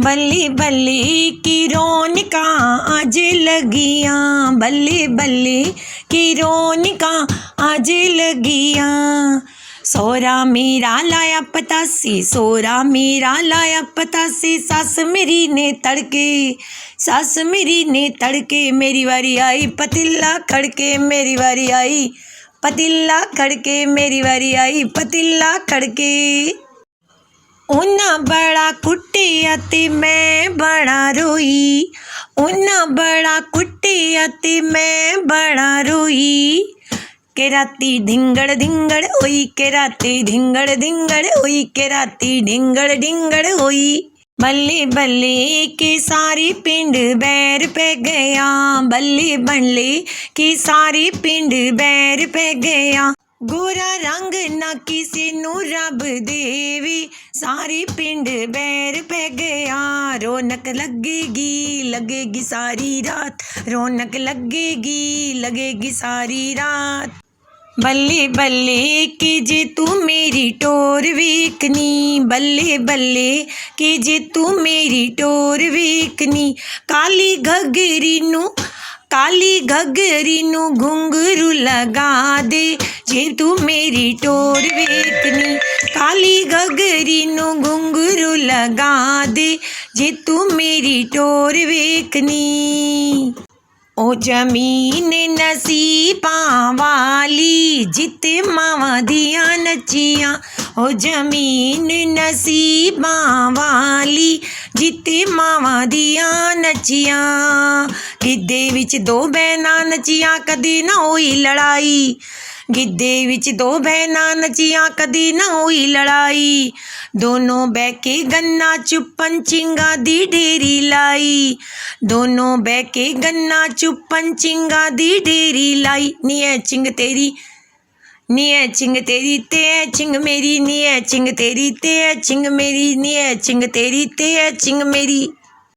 ਬੱਲੇ ਬੱਲੇ ਕੀ ਰੌਣਕਾਂ ਅੱਜ ਲਗੀਆਂ। ਬੱਲੇ ਬੱਲੇ ਕੀ ਰੌਣਕਾਂ ਅੱਜ ਲਗੀਆਂ। ਸੋਰਾ ਮੇਰਾ ਲਾਇਆ ਪਤਾਸੀ ਸੋਰਾ ਮੇਰਾ ਲਾਇਆ ਪਤਾਸੀ, ਸੱਸ ਮੇਰੀ ਨੇ ਤੜਕੇ, ਸੱਸ ਮੇਰੀ ਨੇ ਤੜਕੇ, ਮੇਰੀ ਵਾਰੀ ਆਈ ਪਤਿਲਾ ਖੜਕੇ, ਮੇਰੀ ਵਾਰੀ ਆਈ ਪਤਿਲਾ ਖੜਕੇ, ਮੇਰੀ ਵਾਰੀ ਆਈ ਪਤਿਲਾ ਖੜਕੇ। ਉਹਨਾਂ ਬੜਾ ਕੁੱਟਿਆ ਤੇ ਮੈਂ ਬੜਾ ਰੋਈ। ਉਹਨਾਂ ਬੜਾ ਕੁੱਟਿਆ ਤੇ ਮੈਂ ਬੜਾ ਰੋਈ। ਕਿ ਰਾਤੀ ਢਿੰਗੜ ਢਿੰਗੜ ਹੋਈ, ਕਿ ਰਾਤੀ ਢਿੰਗੜ ਢਿੰਗੜ ਹੋਈ, ਕਿ ਰਾਤੀ ਢਿੰਗੜ ਢਿੰਗੜ ਹੋਈ। ਬੱਲੇ ਬੱਲੇ ਕੇ ਸਾਰੇ ਪਿੰਡ ਬੈਰ ਪੈ ਗਿਆ। ਬੱਲੇ ਬੱਲੇ ਕੇ ਸਾਰੇ ਪਿੰਡ ਬੈਰ ਪੈ ਗਿਆ। ਗੋਰਾ ਰੰਗ ਨਾ ਕਿਸੇ ਨੂੰ ਰੱਬ ਦੇਵੇ। ਸਾਰੇ ਪਿੰਡ ਬੈਰ ਪੈ ਗਿਆ, ਰੌਣਕ ਲੱਗੇਗੀ ਲੱਗੇਗੀ ਸਾਰੀ ਰਾਤ। ਰੌਣਕ ਲੱਗੇਗੀ ਲੱਗੇਗੀ ਸਾਰੀ ਰਾਤ। ਬੱਲੇ ਬੱਲੇ ਕਿ ਜੇ ਤੂੰ ਮੇਰੀ ਟੋਰ ਵੇਖਨੀ, ਬੱਲੇ ਬੱਲੇ ਕਿ ਜੇ ਤੂੰ ਮੇਰੀ ਟੋਰ ਵੇਖਨੀ। ਕਾਲੀ ਘੱਗਰੀ ਨੂੰ ਕਾਲੀ ਘੱਗਰੀ ਨੂੰ ਘੁੰਗਰੂ ਲਗਾ ਦੇ। ਜੇ ਤੂੰ ਮੇਰੀ ਟੋਰ ਵੇਖਨੀ, ਕਾਲੀ ਘੱਗਰੀ ਨੂੰ ਘੁੰਗਰੂ ਲਗਾ ਦੇ। ਜੇ ਤੂੰ ਮੇਰੀ ਟੋਰ ਵੇਖਨੀ, ਉਹ ਜ਼ਮੀਨ ਨਸੀਬਾਂ ਵਾਲੀ ਜਿੱਤੇ ਮਾਵਾਂ ਦੀਆਂ ਨੱਚੀਆਂ, ਉਹ ਜ਼ਮੀਨ ਨਸੀਬਾਂ ਵਾਲੀ ਜਿੱਤੇ ਮਾਵਾਂ ਦੀਆਂ ਨੱਚੀਆਂ, ਗਿੱਧੇ ਵਿੱਚ ਦੋ ਬਹਿਨਾਂ ਨੱਚੀਆਂ, ਕਦੀ ਨਾ ਹੋਈ ਲੜਾਈ। ਗਿੱਧੇ ਵਿੱਚ ਦੋ ਬਹਿਨਾਂ ਨੱਚੀਆਂ, ਕਦੀ ਨਾ ਹੋਈ ਲੜਾਈ। ਦੋਨੋਂ ਬਹਿ ਕੇ ਗੰਨਾ ਚੁੱਪਨ ਚਿੰਗਾ ਦੀ ਢੇਰੀ ਲਾਈ। ਦੋਨੋਂ ਬਹਿ ਕੇ ਗੰਨਾ ਚੁੱਪਨ ਚਿੰਗਾ ਦੀ ਢੇਰੀ ਲਾਈ। ਨੀ ਐ ਚਿੰਗ ਤੇਰੀ, ਨੀ ਐ ਚਿੰਗ ਤੇਰੀ ਤੇ ਐ ਚਿੰਗ ਮੇਰੀ, ਨੀ ਐ ਚਿੰਗ ਤੇਰੀ ਤੇ ਐ ਚਿੰਗ ਮੇਰੀ, ਨੀ ਐ ਚਿੰਗ ਤੇਰੀ ਤੇ ਐ ਚਿੰਗ ਮੇਰੀ।